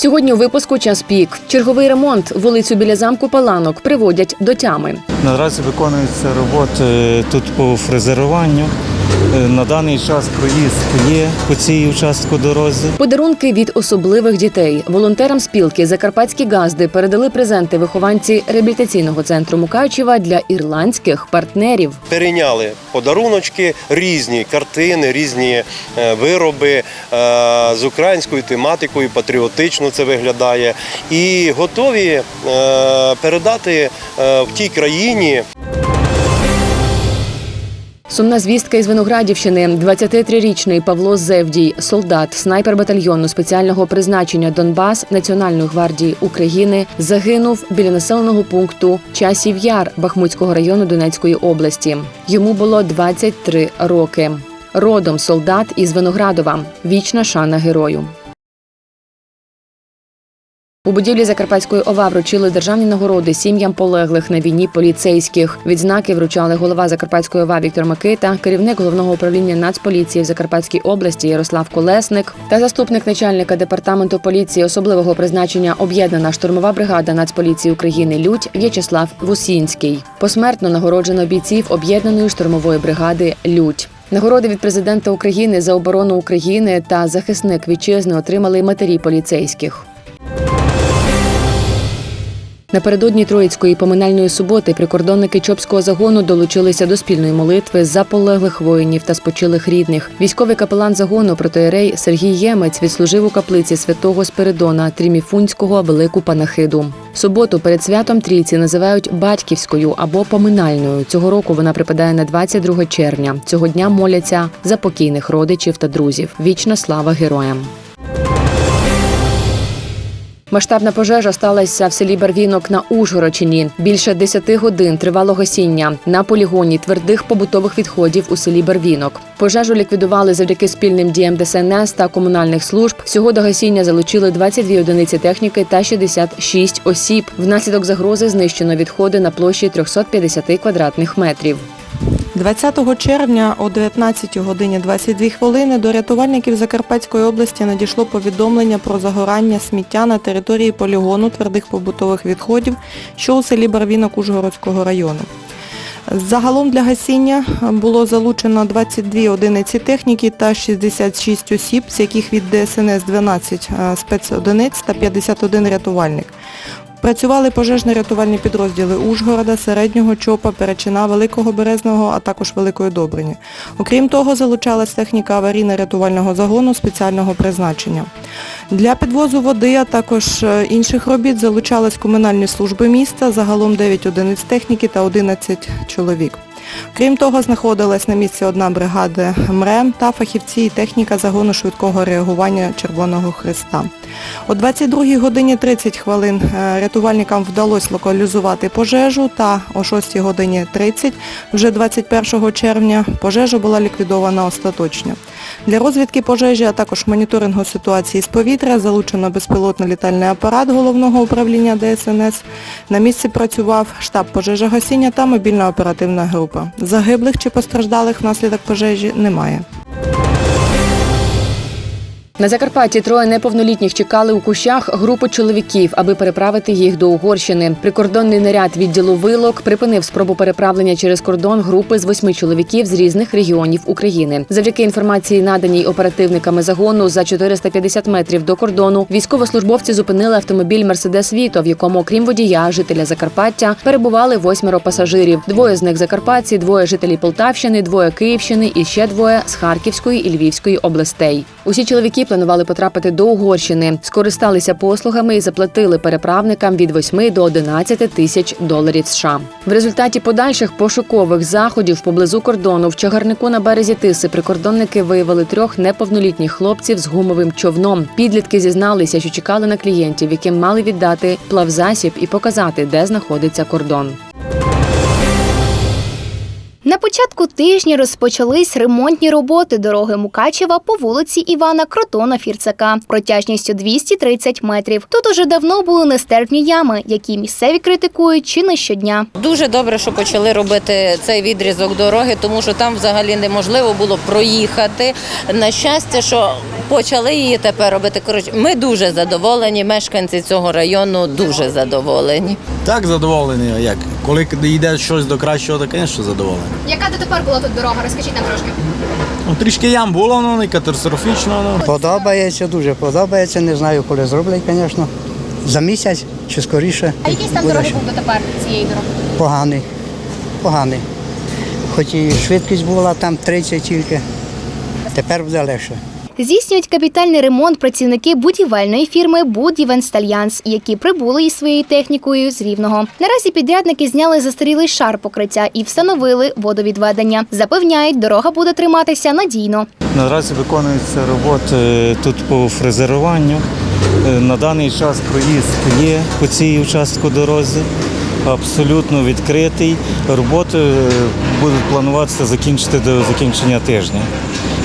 Сьогодні у випуску час пік. Черговий ремонт вулицю біля замку Паланок приводять до тями. Наразі виконуються роботи тут по фрезеруванню. Е, На даний час проїзд є по цій участку дорозі. Подарунки від особливих дітей. Волонтерам спілки Закарпатські газди передали презенти вихованці реабілітаційного центру Мукачева для ірландських партнерів. перейняли подаруночки, різні картини, різні е, вироби е, з українською тематикою, патріотично це виглядає, і готові передати в тій країні Сумна звістка із Виноградівщини. 23-річний Павло Зевдій, солдат, снайпер батальйону спеціального призначення Донбас Національної гвардії України, загинув біля населеного пункту Часів Яр Бахмутського району Донецької області. Йому було 23 роки. Родом солдат із Виноградова. Вічна шана герою. У будівлі Закарпатської ОВА вручили державні нагороди сім'ям полеглих на війні поліцейських. Відзнаки вручали голова Закарпатської ОВА Віктор Микита, керівник головного управління Нацполіції в Закарпатській області Ярослав Колесник та заступник начальника департаменту поліції особливого призначення об'єднана штурмова бригада Нацполіції України Людь В'ячеслав Вусінський. Посмертно нагороджено бійців об'єднаної штурмової бригади Людь. Нагороди від президента України за оборону України та захисник вітчизни отримали матері поліцейських. Напередодні Троїцької поминальної суботи прикордонники Чопського загону долучилися до спільної молитви за полеглих воїнів та спочилих рідних. Військовий капелан загону протоєрей Сергій Ємець відслужив у каплиці святого Спиридона Тріміфунського велику панахиду. Суботу перед святом трійці називають батьківською або поминальною. Цього року вона припадає на 22 червня. Цього дня моляться за покійних родичів та друзів. Вічна слава героям. Масштабна пожежа сталася в селі Барвінок на Ужгородчині. Більше 10 годин тривало гасіння на полігоні твердих побутових відходів у селі Барвінок. Пожежу ліквідували завдяки спільним діям ДСНС та комунальних служб. Всього до гасіння залучили 22 одиниці техніки та 66 осіб. Внаслідок загрози знищено відходи на площі 350 квадратних метрів. 20 червня о 19 годині 22 хвилини до рятувальників Закарпатської області надійшло повідомлення про загорання сміття на території полігону твердих побутових відходів, що у селі Барвінок Ужгородського району. Загалом для гасіння було залучено 22 одиниці техніки та 66 осіб, з яких від ДСНС 12 спецодиниць та 51 рятувальник. Працювали пожежно-рятувальні підрозділи Ужгорода, Середнього Чопа, Перечина, Великого Березного, а також Великої Добрині. Окрім того, залучалась техніка аварійно-рятувального загону спеціального призначення. Для підвозу води, а також е, інших робіт залучались комунальні служби міста, загалом 9 одиниць техніки та 11 чоловік. Крім того, знаходилась на місці одна бригада МРЕМ та фахівці і техніка загону швидкого реагування Червоного Христа. О 22 годині 30 хвилин е, рятувальникам вдалося локалізувати пожежу та о 6 годині 30 вже 21 червня пожежа була ліквідована остаточно. Для розвідки пожежі, а також моніторингу ситуації з повітря залучено безпілотний літальний апарат головного управління ДСНС. На місці працював штаб пожежогасіння та мобільна оперативна група. Загиблих чи постраждалих внаслідок пожежі немає. На Закарпатті троє неповнолітніх чекали у кущах групи чоловіків, аби переправити їх до Угорщини. Прикордонний наряд відділу вилок припинив спробу переправлення через кордон групи з восьми чоловіків з різних регіонів України. Завдяки інформації, наданій оперативниками загону за 450 метрів до кордону, військовослужбовці зупинили автомобіль Мерседес Віто, в якому, окрім водія, жителя Закарпаття, перебували восьмеро пасажирів. Двоє з них закарпатці, двоє жителі Полтавщини, двоє Київщини і ще двоє з Харківської і Львівської областей. Усі чоловіки планували потрапити до Угорщини, скористалися послугами і заплатили переправникам від 8 до 11 тисяч доларів США. В результаті подальших пошукових заходів поблизу кордону в чагарнику на березі Тиси прикордонники виявили трьох неповнолітніх хлопців з гумовим човном. Підлітки зізналися, що чекали на клієнтів, яким мали віддати плавзасіб і показати, де знаходиться кордон. На початку тижня розпочались ремонтні роботи дороги Мукачева по вулиці Івана Кротона Фірцака протяжністю 230 метрів. Тут уже давно були нестерпні ями, які місцеві критикують чи не щодня. Дуже добре, що почали робити цей відрізок дороги, тому що там взагалі неможливо було проїхати. На щастя, що почали її тепер робити. Коротше, ми дуже задоволені. Мешканці цього району дуже задоволені. Так, задоволений. Як? Коли йде щось до кращого, то, звісно, задоволений. Яка дотепер була тут дорога? Розкажіть нам трошки. Ну, трішки ям було, ну не катастрофічно. Ну. Подобається, дуже подобається. Не знаю, коли зроблять, звісно. За місяць чи скоріше. А який стан дороги ще. був дотепер цієї дороги? Поганий. Поганий. Хоч і швидкість була там 30 тільки. Тепер буде легше. Здійснюють капітальний ремонт працівники будівельної фірми «Будівенстальянс», які прибули із своєю технікою з Рівного. Наразі підрядники зняли застарілий шар покриття і встановили водовідведення. Запевняють, дорога буде триматися надійно. Наразі виконуються роботи тут по фрезеруванню. Е, На даний час проїзд є по цій участку дорозі. Абсолютно відкритий. Роботи е, будуть плануватися закінчити до закінчення тижня.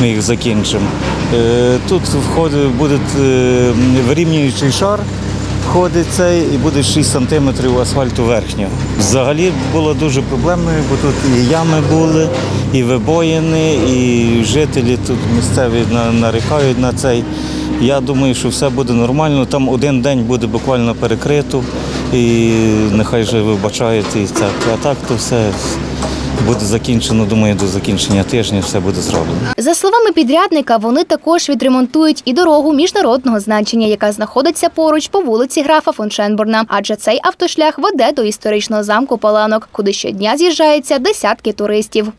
Ми їх закінчимо. Е, Тут входить буде е, вирівнюючий шар, входить цей і буде 6 сантиметрів асфальту верхнього. Взагалі було дуже проблемною, бо тут і ями були, і вибоїни, і жителі тут місцеві на- нарікають на цей. Я думаю, що все буде нормально. Там один день буде буквально перекрито, і нехай же вибачають і це. А так то все буде закінчено, думаю, до закінчення тижня все буде зроблено. За словами підрядника, вони також відремонтують і дорогу міжнародного значення, яка знаходиться поруч по вулиці графа фон Шенборна. Адже цей автошлях веде до історичного замку Паланок, куди щодня з'їжджаються десятки туристів.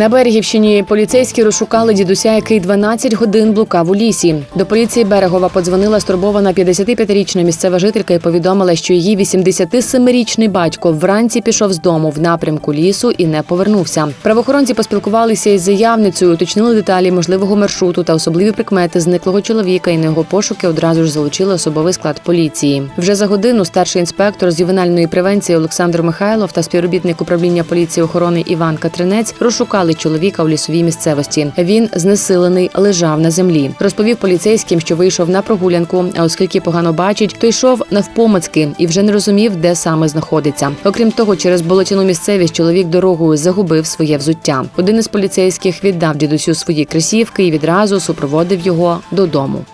На Берегівщині поліцейські розшукали дідуся, який 12 годин блукав у лісі. До поліції Берегова подзвонила стурбована 55-річна місцева жителька і повідомила, що її 87-річний батько вранці пішов з дому в напрямку лісу і не повернувся. Правоохоронці поспілкувалися із заявницею, уточнили деталі можливого маршруту та особливі прикмети зниклого чоловіка і на його пошуки одразу ж залучили особовий склад поліції. Вже за годину старший інспектор з ювенальної превенції Олександр Михайлов та співробітник управління поліції охорони Іван Катринець розшукали чоловіка в лісовій місцевості. Він знесилений лежав на землі. Розповів поліцейським, що вийшов на прогулянку. А оскільки погано бачить, то йшов навпомацьки і вже не розумів, де саме знаходиться. Окрім того, через болотяну місцевість чоловік дорогою загубив своє взуття. Один із поліцейських віддав дідусю свої кресівки і відразу супроводив його додому.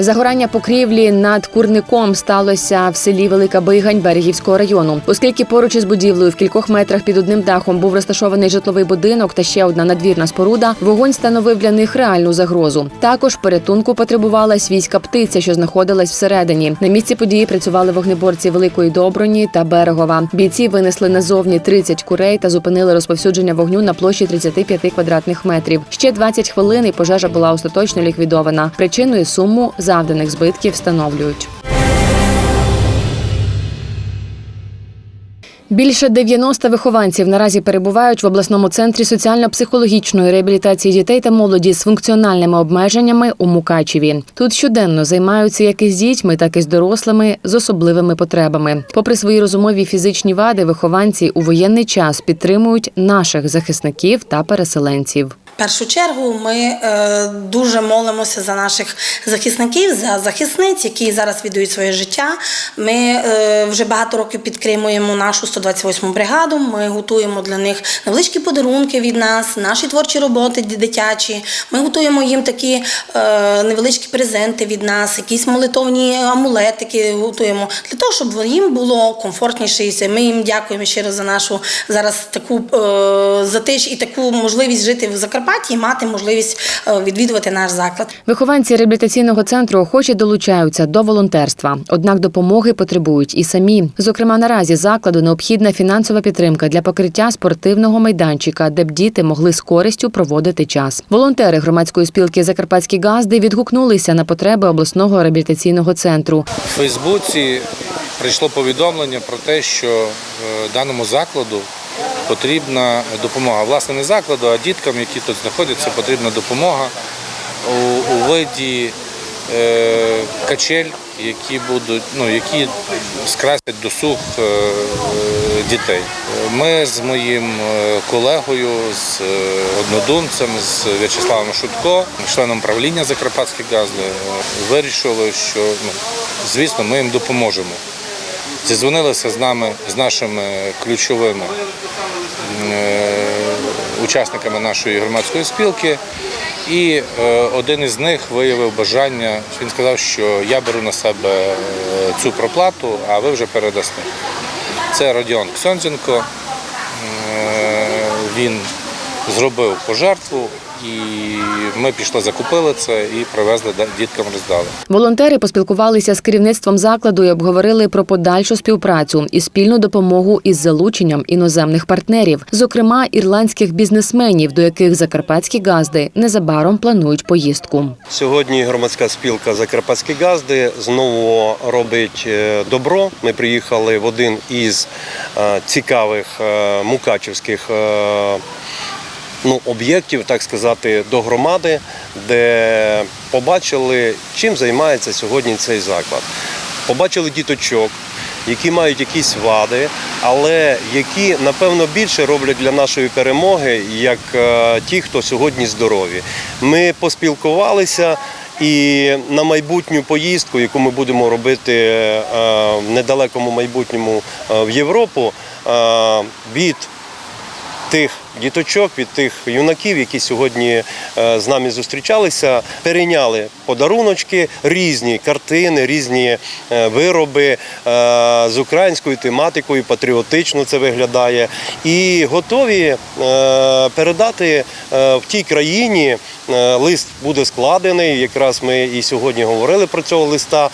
Загорання покрівлі над курником сталося в селі Велика Бигань Берегівського району, оскільки поруч із будівлею в кількох метрах під одним дахом був розташований житловий будинок та ще одна надвірна споруда. Вогонь становив для них реальну загрозу. Також порятунку потребувала свійська птиця, що знаходилась всередині. На місці події працювали вогнеборці Великої Доброні та Берегова. Бійці винесли назовні 30 курей та зупинили розповсюдження вогню на площі 35 квадратних метрів. Ще 20 хвилин і пожежа була остаточно ліквідована. Причиною суму завданих збитків встановлюють. Більше 90 вихованців наразі перебувають в обласному центрі соціально-психологічної реабілітації дітей та молоді з функціональними обмеженнями у Мукачеві. Тут щоденно займаються як із дітьми, так і з дорослими з особливими потребами. Попри свої розумові фізичні вади, вихованці у воєнний час підтримують наших захисників та переселенців. Першу чергу ми е, дуже молимося за наших захисників, за захисниць, які зараз віддають своє життя. Ми е, вже багато років підтримуємо нашу 128 бригаду. Ми готуємо для них невеличкі подарунки від нас, наші творчі роботи дитячі. Ми готуємо їм такі е, невеличкі презенти від нас, якісь молитовні амулетики готуємо для того, щоб їм було комфортніше. І. Ми їм дякуємо щиро за нашу зараз таку е, за і таку можливість жити в Закарпатті і мати можливість е, відвідувати наш заклад. Вихованці реабілітаційного центру охоче долучаються до волонтерства, однак допомоги потребують і самі. Зокрема, наразі закладу необхідна фінансова підтримка для покриття спортивного майданчика, де б діти могли з користю проводити час. Волонтери громадської спілки Закарпатські газди відгукнулися на потреби обласного реабілітаційного центру. У Фейсбуці прийшло повідомлення про те, що е, даному закладу потрібна допомога. Власне, не закладу, а діткам, які тут знаходяться, потрібна допомога у, у виді е, качель які будуть, ну які скрасять досуг е, дітей. Ми з моїм е, колегою, з е, однодумцем, з В'ячеславом Шутко, членом правління Закарпатських газди, е, вирішили, що ну, звісно ми їм допоможемо. Зізвонилися з нами, з нашими ключовими учасниками нашої громадської спілки. І е, один із них виявив бажання, він сказав, що я беру на себе е, цю проплату, а ви вже передасте. Це Родіон Ксьонзенко. Е, Він зробив пожертву, і ми пішли, закупили це і привезли діткам роздали. Волонтери поспілкувалися з керівництвом закладу і обговорили про подальшу співпрацю і спільну допомогу із залученням іноземних партнерів, зокрема ірландських бізнесменів, до яких закарпатські газди незабаром планують поїздку. Сьогодні громадська спілка Закарпатські газди знову робить е, добро. Ми приїхали в один із е, цікавих е, мукачівських ну, об'єктів, так сказати, до громади, де побачили, чим займається сьогодні цей заклад. Побачили діточок, які мають якісь вади, але які напевно більше роблять для нашої перемоги, як е, ті, хто сьогодні здорові. Ми поспілкувалися. І на майбутню поїздку, яку ми будемо робити е, в недалекому майбутньому е, в Європу, від тих діточок, від тих юнаків, які сьогодні е, з нами зустрічалися, перейняли подаруночки, різні картини, різні е, вироби е, з українською тематикою, патріотично це виглядає, і готові передати в тій країні. Лист буде складений. Якраз ми і сьогодні говорили про цього листа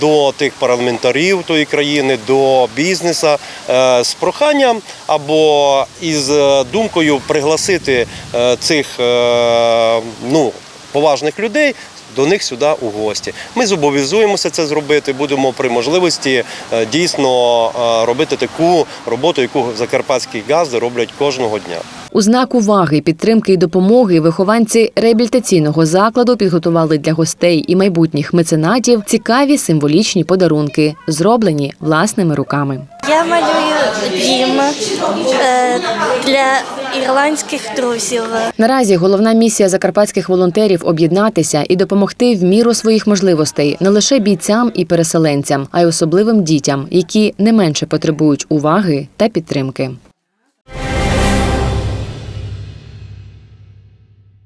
до тих парламентарів тої країни, до бізнесу е, з проханням або із думкою пригласити е, цих е, ну, поважних людей. До них сюди у гості. Ми зобов'язуємося це зробити. Будемо при можливості е, дійсно е, робити таку роботу, яку закарпатські газди роблять кожного дня. У знак уваги, підтримки і допомоги вихованці реабілітаційного закладу підготували для гостей і майбутніх меценатів цікаві символічні подарунки, зроблені власними руками. Я малюю дім е, для ірландських друзів. Наразі головна місія закарпатських волонтерів об'єднатися і допомогти в міру своїх можливостей не лише бійцям і переселенцям, а й особливим дітям, які не менше потребують уваги та підтримки.